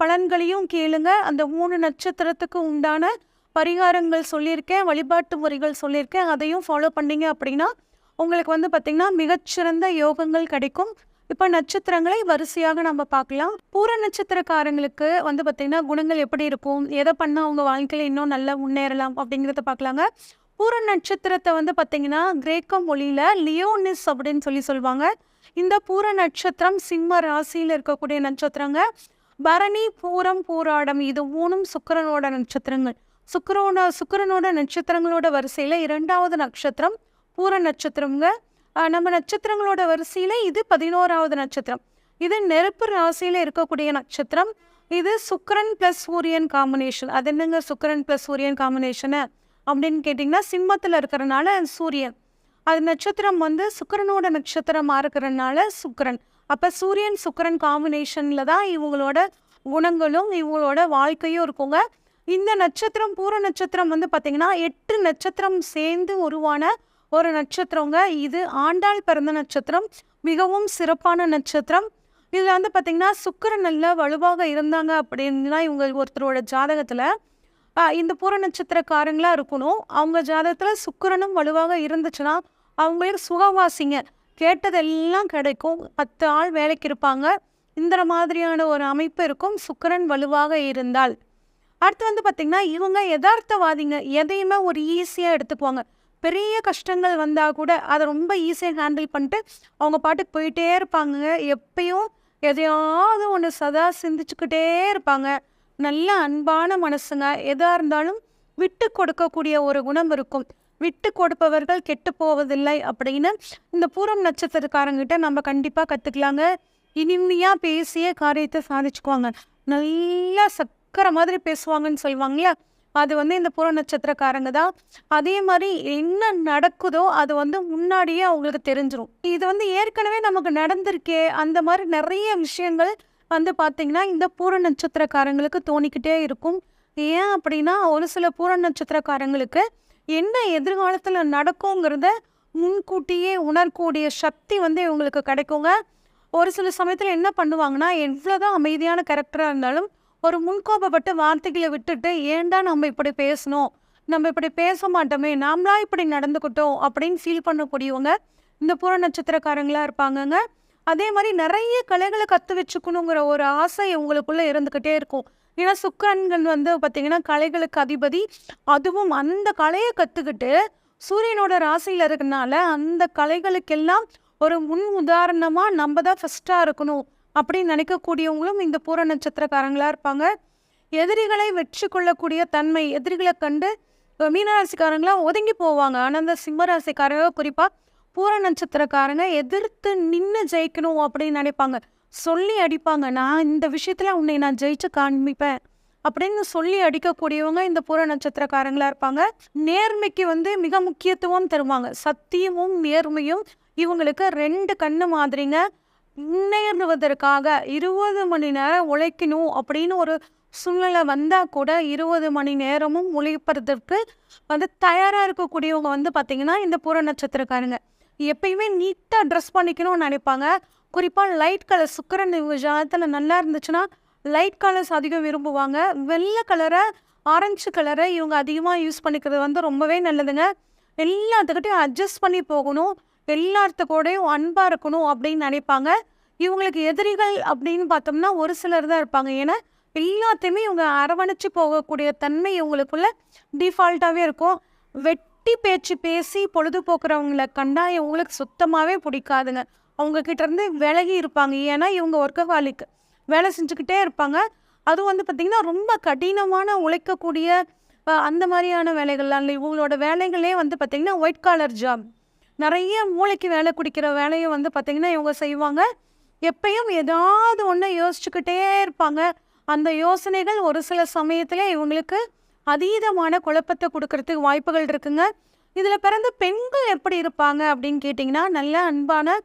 பலன்களையும் கேளுங்க. அந்த மூணு நட்சத்திரத்துக்கு உண்டான பரிகாரங்கள் சொல்லியிருக்கேன் வழிபாட்டு முறைகள் சொல்லியிருக்கேன். அதையும் ஃபாலோ பண்ணீங்க அப்படின்னா உங்களுக்கு வந்து பார்த்திங்கன்னா மிகச்சிறந்த யோகங்கள் கிடைக்கும். இப்போ நட்சத்திரங்களை வரிசையாக நம்ம பார்க்கலாம். பூர நட்சத்திரக்காரங்களுக்கு வந்து பார்த்திங்கன்னா குணங்கள் எப்படி இருக்கும்? எதை பண்ணால் அவங்க வாழ்க்கையில் இன்னும் நல்லா முன்னேறலாம் அப்படிங்கிறத பார்க்கலாங்க. பூர நட்சத்திரத்தை வந்து பார்த்திங்கன்னா கிரேக்க மொழியில் லியோனிஸ் அப்படின்னு சொல்லி சொல்லுவாங்க. இந்த பூர நட்சத்திரம் சிம்ம ராசியில் இருக்கக்கூடிய நட்சத்திரங்க. பரணி பூரம் பூராடம் இது மூணும் சுக்கரனோட நட்சத்திரங்கள். சுக்கரோட சுக்கரனோட நட்சத்திரங்களோட வரிசையில் இரண்டாவது நட்சத்திரம் பூர நட்சத்திரங்க நம்ம நட்சத்திரங்களோட வரிசையில் இது பதினோராவது நட்சத்திரம். இது நெருப்பு ராசியில் இருக்கக்கூடிய நட்சத்திரம். இது சுக்கரன் ப்ளஸ் சூரியன் காம்பினேஷன் அது என்னங்க சுக்கரன் ப்ளஸ் சூரியன் காம்பினேஷனு அப்படின்னு கேட்டிங்கன்னா சிம்மத்தில் இருக்கிறனால சூரியன். அது நட்சத்திரம் வந்து சுக்கரனோட நட்சத்திரமாக இருக்கிறனால சுக்கரன். அப்போ சூரியன் சுக்கரன் காம்பினேஷனில் தான் இவங்களோட குணங்களும் இவங்களோட வாழ்க்கையும் இருக்குங்க. இந்த நட்சத்திரம் பூர நட்சத்திரம் வந்து பார்த்திங்கன்னா எட்டு நட்சத்திரம் சேர்ந்து உருவான ஒரு நட்சத்திரங்க. இது ஆண்டாள் பிறந்த நட்சத்திரம். மிகவும் சிறப்பான நட்சத்திரம். இதில் வந்து பார்த்திங்கன்னா சுக்கரன் நல்லா வலுவாக இருந்தாங்க அப்படின்னா இவங்க ஒருத்தரோட ஜாதகத்தில் இந்த பூர நட்சத்திரக்காரங்களாக இருக்கணும். அவங்க ஜாதகத்தில் சுக்கரனும் வலுவாக இருந்துச்சுன்னா அவங்களுக்கு சுகவாசிங்க. கேட்டதெல்லாம் கிடைக்கும். பத்து ஆள் வேலைக்கு இருப்பாங்க. இந்த மாதிரியான ஒரு அமைப்பு இருக்கும். சுக்கரன் வலுவாக இருந்தால். அடுத்து வந்து பார்த்திங்கன்னா இவங்க யதார்த்தவாதிங்க. எதையுமே ஒரு ஈஸியாக எடுத்துக்குவாங்க. பெரிய கஷ்டங்கள் வந்தால் கூட அதை ரொம்ப ஈஸியாக ஹேண்டில் பண்ணிட்டு அவங்க பாட்டுக்கு போயிட்டே இருப்பாங்க. எப்பயும் எதையாவது ஒன்று சதா சிந்திச்சுக்கிட்டே இருப்பாங்க. நல்ல அன்பான மனசுங்க. எதாக இருந்தாலும் விட்டு கொடுக்கக்கூடிய ஒரு குணம் இருக்கும். விட்டு கொடுப்பவர்கள் கெட்டு போவதில்லை அப்படின்னு இந்த பூரம் நட்சத்திரக்காரங்கிட்ட நம்ம கண்டிப்பாக கற்றுக்கலாங்க இனிமையாக பேசிய காரியத்தை சாதிச்சுக்குவாங்க. நல்லா சக்கரை மாதிரி பேசுவாங்கன்னு சொல்லுவாங்களே அது வந்து இந்த பூர நட்சத்திரக்காரங்க தான். அதே மாதிரி என்ன நடக்குதோ அது வந்து முன்னாடியே அவங்களுக்கு தெரிஞ்சிடும் இது வந்து ஏற்கனவே நமக்கு நடந்திருக்கே அந்த மாதிரி நிறைய விஷயங்கள் வந்து பார்த்திங்கன்னா இந்த பூர நட்சத்திரக்காரங்களுக்கு தோணிக்கிட்டே இருக்கும். ஏன் அப்படின்னா ஒரு சில பூர நட்சத்திரக்காரங்களுக்கு என்ன எதிர்காலத்தில் நடக்குங்கிறத முன்கூட்டியே உணரக்கூடிய சக்தி வந்து இவங்களுக்கு கிடைக்குங்க. ஒரு சில சமயத்தில் என்ன பண்ணுவாங்கன்னா எவ்வளோதான் அமைதியான கேரக்டராக இருந்தாலும் ஒரு முன்கோபப்பட்டு வார்த்தைகளை விட்டுட்டு ஏன்டா நம்ம இப்படி பேசணும்? நம்ம இப்படி பேச மாட்டோமே நாமளா இப்படி நடந்துக்கிட்டோம் அப்படின்னு ஃபீல் பண்ணக்கூடியவங்க இந்த பூர நட்சத்திரக்காரங்களா இருப்பாங்கங்க. அதே மாதிரி நிறைய கலைகளை கற்று வச்சுக்கணுங்கிற ஒரு ஆசை உங்களுக்குள்ளே இருந்துக்கிட்டே இருக்கும். ஏன்னா சுக்கரன்கள் வந்து பார்த்தீங்கன்னா கலைகளுக்கு அதிபதி. அதுவும் அந்த கலையை கற்றுக்கிட்டு சூரியனோட ராசியில் இருக்கனால அந்த கலைகளுக்கெல்லாம் ஒரு முன் உதாரணமாக நம்ம தான் ஃபஸ்ட்டாக இருக்கணும் அப்படின்னு நினைக்கக்கூடியவங்களும் இந்த பூர நட்சத்திரக்காரங்களாக இருப்பாங்க. எதிரிகளை வெற்றி கொள்ளக்கூடிய தன்மை எதிரிகளை கண்டு மீனராசிக்காரங்களாம் ஒதுங்கி போவாங்க. ஆனால் அந்த சிம்மராசிக்காரங்க குறிப்பாக பூர நட்சத்திரக்காரங்க எதிர்த்து நின்று ஜெயிக்கணும் அப்படின்னு நினைப்பாங்க. சொல்லி அடிப்பாங்க. நான் இந்த விஷயத்தில் உன்னை நான் ஜெயிச்சு காண்பிப்பேன். அப்படின்னு சொல்லி அடிக்கக்கூடியவங்க இந்த பூர நட்சத்திரக்காரங்களாக இருப்பாங்க. நேர்மைக்கு வந்து மிக முக்கியத்துவம் தருவாங்க. சத்தியமும் நேர்மையும் இவங்களுக்கு ரெண்டு கண்ணு மாதிரிங்க. முன்னேறுவதற்காக இருபது மணி நேரம் உழைக்கணும் அப்படின்னு ஒரு சூழ்நிலை வந்தால் கூட இருபது மணி நேரமும் உழைப்பதற்கு வந்து தயாராக இருக்கக்கூடியவங்க வந்து பார்த்திங்கன்னா இந்த பூர நட்சத்திரக்காரங்க. எப்பயுமே நீட்டாக ட்ரெஸ் பண்ணிக்கணும்னு நினைப்பாங்க. குறிப்பாக லைட் கலர் சுக்கரன் இவங்க ஜாதத்தில் நல்லா இருந்துச்சுன்னா லைட் கலர்ஸ் அதிகம் விரும்புவாங்க. வெள்ளை கலரை ஆரஞ்சு கலரை இவங்க அதிகமாக யூஸ் பண்ணிக்கிறது வந்து ரொம்பவே நல்லதுங்க. எல்லாத்துக்கிட்டையும் அட்ஜஸ்ட் பண்ணி போகணும். எல்லாத்துக்கூடையும் அன்பாக இருக்கணும் அப்படின்னு நினைப்பாங்க. இவங்களுக்கு எதிரிகள் அப்படின்னு பார்த்தோம்னா ஒரு சிலர் தான் இருப்பாங்க. ஏன்னா எல்லாத்தையுமே இவங்க அரவணைச்சு போகக்கூடிய தன்மை இவங்களுக்குள்ள டிஃபால்ட்டாகவே இருக்கும். வெட்டி பேச்சு பேசி பொழுதுபோக்குறவங்களை கண்டா இவங்களுக்கு சுத்தமாகவே பிடிக்காதுங்க. அவங்கக்கிட்டேருந்து இருந்து விலகி இருப்பாங்க. ஏன்னா இவங்க ஒர்க்கஹாலிக் வேலை செஞ்சுக்கிட்டே இருப்பாங்க. அதுவும் வந்து பார்த்திங்கன்னா ரொம்ப கடினமான உழைக்கக்கூடிய அந்த மாதிரியான வேலைகள்லாம் இல்லை. இவங்களோட வேலைகளே வந்து பார்த்திங்கன்னா ஒயிட் காலர் ஜாப் நிறைய மூளைக்கு வேலை குடிக்கிற வேலையை வந்து பார்த்திங்கன்னா இவங்க செய்வாங்க. எப்பயும் ஏதாவது ஒன்று யோசிச்சுக்கிட்டே இருப்பாங்க. அந்த யோசனைகள் ஒரு சில சமயத்தில் இவங்களுக்கு அதீதமான குழப்பத்தை கொடுக்கறதுக்கு வாய்ப்புகள் இருக்குங்க. இதில் பிறந்த பெண்கள் எப்படி இருப்பாங்க அப்படின்னு கேட்டிங்கன்னா நல்ல அன்பான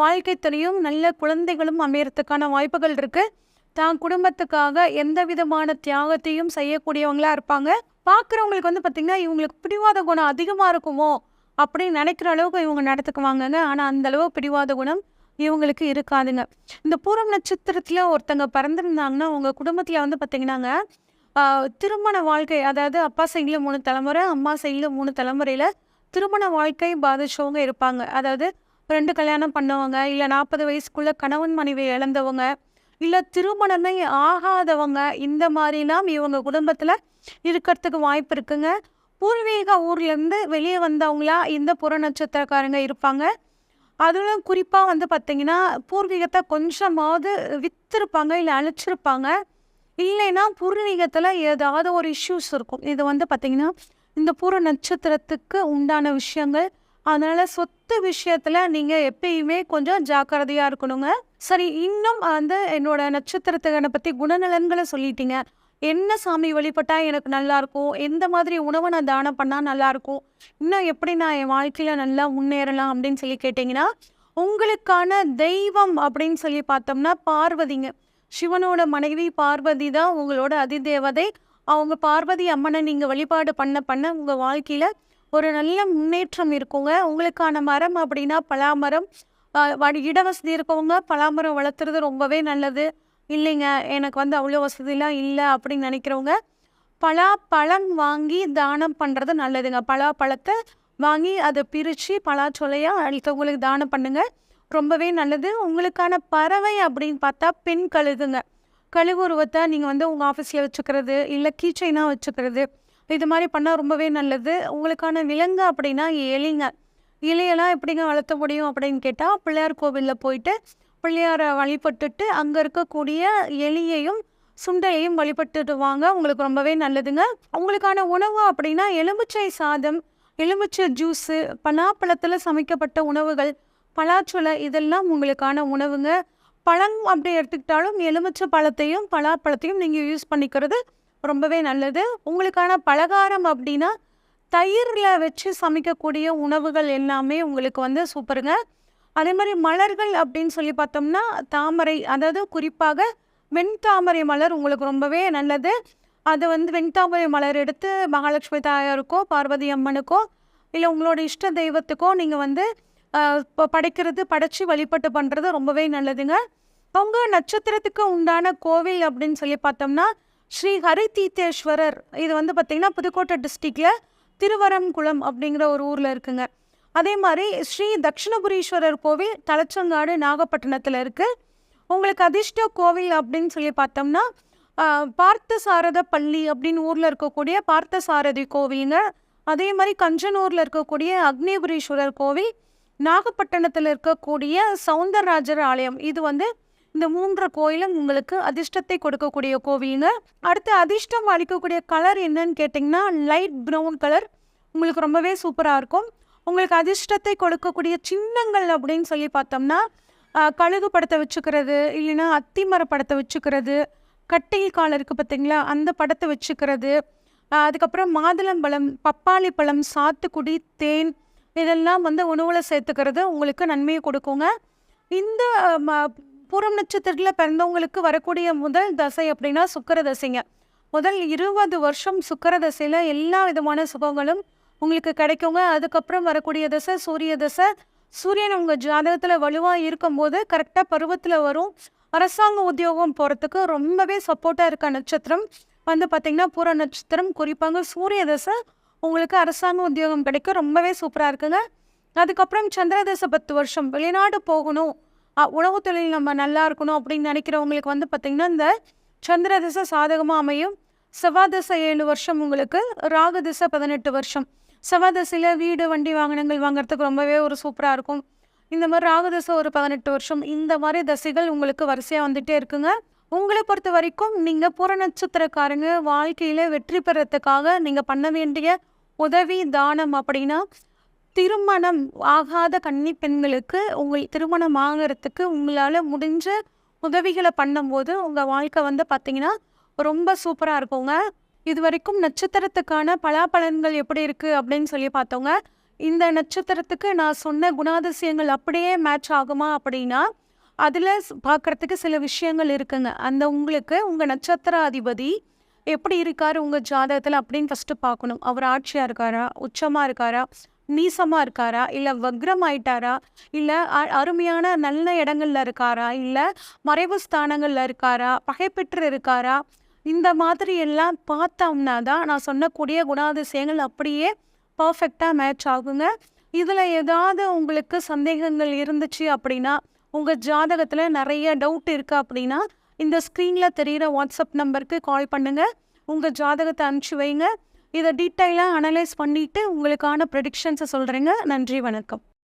வாழ்க்கை துணையும் நல்ல குழந்தைகளும் அமையறதுக்கான வாய்ப்புகள் இருக்குது தான் குடும்பத்துக்காக எந்த விதமான தியாகத்தையும் செய்யக்கூடியவங்களா இருப்பாங்க. பார்க்குறவங்களுக்கு வந்து பார்த்திங்கன்னா இவங்களுக்கு பிடிவாத குணம் அதிகமாக இருக்குமோ அப்படின்னு நினைக்கிற அளவுக்கு இவங்க நடத்துக்குவாங்கங்க ஆனால் அந்த அளவு பிடிவாத குணம் இவங்களுக்கு இருக்காதுங்க. இந்த பூரம் நட்சத்திரத்தில் ஒருத்தங்க பிறந்திருந்தாங்கன்னா உங்கள் குடும்பத்தில் வந்து பார்த்திங்கன்னாங்க திருமண வாழ்க்கை அதாவது அப்பா சைடில் மூணு தலைமுறை அம்மா சைடில் மூணு தலைமுறையில் திருமண வாழ்க்கை பாதிச்சவங்க இருப்பாங்க. அதாவது ரெண்டு கல்யாணம் பண்ணவங்க இல்லை நாற்பது வயசுக்குள்ள கணவன் மனைவி இழந்தவங்க இல்லை திருமணமே ஆகாதவங்க இந்த மாதிரிலாம் இவங்க குடும்பத்தில் இருக்கிறதுக்கு வாய்ப்பு இருக்குங்க. பூர்வீக ஊர்லேருந்து வெளியே வந்தவங்களா இந்த புற நட்சத்திரக்காரங்க இருப்பாங்க. அதுவும் குறிப்பாக வந்து பார்த்தீங்கன்னா பூர்வீகத்தை கொஞ்சமாவது விற்றுருப்பாங்க இல்லை அழிச்சிருப்பாங்க. இல்லைன்னா பூர்வீகத்தில் ஏதாவது ஒரு இஷ்யூஸ் இருக்கும். இது வந்து பார்த்திங்கன்னா இந்த பூர நட்சத்திரத்துக்கு உண்டான விஷயங்கள் அதனால் சொத்து விஷயத்தில் நீங்கள் எப்பயுமே கொஞ்சம் ஜாக்கிரதையாக இருக்கணுங்க. சரி இன்னும் வந்து என்னோட நட்சத்திரத்தை பற்றி குணநலன்களை சொல்லிட்டீங்க. என்ன சாமி வழிபட்டா எனக்கு நல்லா இருக்கும் எந்த மாதிரி உணவை நான் தானம் பண்ணால் நல்லா இருக்கும் இன்னும் எப்படி நான் என் வாழ்க்கையில் நல்லா முன்னேறலாம் அப்படின்னு சொல்லி கேட்டிங்கன்னா உங்களுக்கான தெய்வம் அப்படின்னு சொல்லி பார்த்தோம்னா பார்வதிங்க. சிவனோட மனைவி பார்வதி தான் உங்களோட அதிதேவதை. அவங்க பார்வதி அம்மனை நீங்கள் வழிபாடு பண்ண பண்ண உங்கள் வாழ்க்கையில் ஒரு நல்ல முன்னேற்றம் இருக்குங்க. உங்களுக்கான மரம் அப்படின்னா பலாமரம். வ- இட வசதி இருக்கவங்க பலாமரம் வளர்த்துறது ரொம்பவே நல்லது. இல்லைங்க எனக்கு வந்து அவ்வளோ வசதிலாம் இல்லை அப்படின்னு நினைக்கிறவங்க பலாப்பழம் வாங்கி தானம் பண்ணுறது நல்லதுங்க. பலாப்பழத்தை வாங்கி அதை பிரித்து பலாச்சொலையாக அடுத்தவங்களுக்கு தானம் பண்ணுங்கள் ரொம்பவே நல்லது. உங்களுக்கான பறவை அப்படின்னு பார்த்தா பெண் கழுகுங்க. கழுவுருவத்தை நீங்கள் வந்து உங்கள் ஆஃபீஸில் வச்சுக்கிறது இல்லை கீச்சைனாக வச்சுக்கிறது. இது மாதிரி பண்ணால் ரொம்பவே நல்லது. உங்களுக்கான விலங்கு அப்படின்னா எலிங்க. இலையெல்லாம் எப்படிங்க வளர்த்த முடியும் அப்படின்னு கேட்டால் பிள்ளையார் கோவிலில் போயிட்டு பிள்ளையாரை வழிபட்டுட்டு அங்கே இருக்கக்கூடிய எலியையும் சுண்டையையும் வழிபட்டுட்டு வாங்க உங்களுக்கு ரொம்பவே நல்லதுங்க. உங்களுக்கான உணவு அப்படின்னா எலுமிச்சை சாதம் எலுமிச்சை ஜூஸு பலாப்பழத்தில் சமைக்கப்பட்ட உணவுகள் பலாச்சொலை இதெல்லாம் உங்களுக்கான உணவுங்க. பழம் அப்படி எடுத்துக்கிட்டாலும் எலுமிச்சை பழத்தையும் பலாப்பழத்தையும் நீங்கள் யூஸ் பண்ணிக்கிறது ரொம்பவே நல்லது. உங்களுக்கான பலகாரம் அப்படின்னா தயிரில் வச்சு சமைக்கக்கூடிய உணவுகள் எல்லாமே உங்களுக்கு வந்து சூப்பருங்க. அதே மாதிரி மலர்கள் அப்படின்னு சொல்லி பார்த்தோம்னா தாமரை அதாவது குறிப்பாக வெண்தாமரை மலர் உங்களுக்கு ரொம்பவே நல்லது. அது வந்து வெண்தாமரை மலர் எடுத்து மகாலட்சுமி தாயாருக்கோ பார்வதி அம்மனுக்கோ இல்லை உங்களோட இஷ்ட தெய்வத்துக்கோ நீங்கள் வந்து படைக்கிறது படைச்சி வழிபட்டு பண்ணுறது ரொம்பவே நல்லதுங்க. அவங்க நட்சத்திரத்துக்கு உண்டான கோவில் அப்படின்னு சொல்லி பார்த்தோம்னா ஸ்ரீ ஹரிதீர்த்தேஸ்வரர் இது வந்து பார்த்திங்கன்னா புதுக்கோட்டை டிஸ்ட்ரிக்டில் திருவரங்குளம் அப்படிங்கிற ஒரு ஊரில் இருக்குங்க. அதே மாதிரி ஸ்ரீ தட்சிணபுரீஸ்வரர் கோவில் தலச்சங்காடு நாகப்பட்டினத்தில் இருக்குது உங்களுக்கு அதிர்ஷ்ட கோவில் அப்படின்னு சொல்லி பார்த்தோம்னா பார்த்த பார்த்தசாரத பள்ளி அப்படின்னு ஊரில் இருக்கக்கூடிய பார்த்தசாரதி கோவிலுங்க. அதே மாதிரி கஞ்சனூரில் இருக்கக்கூடிய அக்னிபுரீஸ்வரர் கோவில் நாகப்பட்டினத்தில் இருக்கக்கூடிய சவுந்தரராஜர் ஆலயம். இது வந்து இந்த மூன்று கோயிலும் உங்களுக்கு அதிர்ஷ்டத்தை கொடுக்கக்கூடிய கோவிலுங்க. அடுத்து அதிர்ஷ்டம் அளிக்கக்கூடிய கலர் என்னன்னு கேட்டிங்கன்னா லைட் ப்ரௌன் கலர் உங்களுக்கு ரொம்பவே சூப்பராக இருக்கும். உங்களுக்கு அதிர்ஷ்டத்தை கொடுக்கக்கூடிய சின்னங்கள் அப்படின்னு சொல்லி பார்த்தோம்னா கழுகு படத்தை வச்சுக்கிறது இல்லைன்னா அத்திமர படத்தை வச்சுக்கிறது கட்டையில் கால் இருக்குது பார்த்தீங்களா அந்த படத்தை வச்சுக்கிறது அதுக்கப்புறம் மாதுளம்பழம் பப்பாளி பழம் சாத்துக்குடி தேன் இதெல்லாம் வந்து உணவில் சேர்த்துக்கிறது உங்களுக்கு நன்மையை கொடுக்குங்க. இந்த ம- பூரம் நட்சத்திரத்தில் பிறந்தவங்களுக்கு வரக்கூடிய முதல் தசை அப்படின்னா சுக்கர தசைங்க. முதல் இருபது வருஷம் சுக்கர தசையில் எல்லா விதமான சுகங்களும் உங்களுக்கு கிடைக்குங்க. அதுக்கப்புறம் வரக்கூடிய தசை சூரிய தசை. சூரியன் உங்கள் ஜாதகத்தில் வலுவாக இருக்கும்போது கரெக்டாக பருவத்தில் வரும். அரசாங்க உத்தியோகம் போகிறதுக்கு ரொம்பவே சப்போர்ட்டாக இருக்க நட்சத்திரம். வந்து பார்த்திங்கன்னா பூர நட்சத்திரம் குறிப்பாங்க சூரிய தசை உங்களுக்கு அரசாங்க உத்தியோகம் கிடைக்கும் ரொம்பவே சூப்பராக இருக்குங்க. அதுக்கப்புறம் சந்திர தசை பத்து வருஷம் வெளிநாடு போகணும். உணவு தொழில் நம்ம நல்லா இருக்கணும் அப்படின்னு நினைக்கிறவங்களுக்கு வந்து பார்த்திங்கன்னா இந்த சந்திர திசை சாதகமாக அமையும். செவ்வாய் திசை ஏழு வருஷம் உங்களுக்கு ராகு திசை பதினெட்டு வருஷம். செவ்வாய் திசையில் வீடு வண்டி வாகனங்கள் வாங்குறதுக்கு ரொம்பவே ஒரு சூப்பராக இருக்கும். இந்த மாதிரி ராகு திசை ஒரு பதினெட்டு வருஷம். இந்த மாதிரி தசைகள் உங்களுக்கு வரிசையாக வந்துகிட்டே இருக்குங்க. உங்களை பொறுத்த வரைக்கும் நீங்கள் புற நட்சத்திரக்காரங்க வாழ்க்கையில் வெற்றி பெறத்துக்காக நீங்கள் பண்ண வேண்டிய உதவி தானம் அப்படின்னா திருமணம் ஆகாத கன்னி பெண்களுக்கு உங்கள் திருமணம் ஆகிறதுக்கு உங்களால் முடிஞ்ச உதவிகளை பண்ணும்போது உங்கள் வாழ்க்கை வந்து பார்த்தீங்கன்னா ரொம்ப சூப்பராக இருக்குங்க. இது வரைக்கும் நட்சத்திரத்துக்கான பலாபலன்கள் எப்படி இருக்குது அப்படின்னு சொல்லி பார்த்தோங்க. இந்த நட்சத்திரத்துக்கு நான் சொன்ன குணாதிசயங்கள் அப்படியே மேட்ச் ஆகுமா அப்படின்னா அதில் பார்க்குறதுக்கு சில விஷயங்கள் இருக்குங்க. அந்த உங்களுக்கு உங்கள் நட்சத்திர அதிபதி எப்படி இருக்கார் உங்கள் ஜாதகத்தில் அப்படின்னு ஃபஸ்ட்டு பார்க்கணும். அவர் ஆட்சியாக இருக்காரா? உச்சமாக இருக்காரா? நீசமாக இருக்காரா? இல்லை வக்ரம் ஆயிட்டாரா இல்லை அ- அருமையான நல்ல இடங்கள்ல இருக்காரா? இல்லை மறைவு ஸ்தானங்களில் இருக்காரா? பகைப்பெற்று இருக்காரா? இந்த மாதிரி எல்லாம் பார்த்தோம்னா தான் நான் சொன்னக்கூடிய குணாதிசயங்கள் அப்படியே பர்ஃபெக்டாக மேட்ச் ஆகுங்க. இதில் ஏதாவது உங்களுக்கு சந்தேகங்கள் இருந்துச்சு அப்படின்னா உங்கள் ஜாதகத்தில் நிறைய டவுட் இருக்குது அப்படின்னா இந்த ஸ்க்ரீனில் தெரிகிற வாட்ஸ்அப் நம்பருக்கு கால் பண்ணுங்கள் உங்கள் ஜாதகத்தை அனுப்பிச்சி வைங்க. இதை டீட்டெயிலாக அனலைஸ் பண்ணிவிட்டு உங்களுக்கான ப்ரெடிக்ஷன்ஸை சொல்கிறேங்க நன்றி வணக்கம்.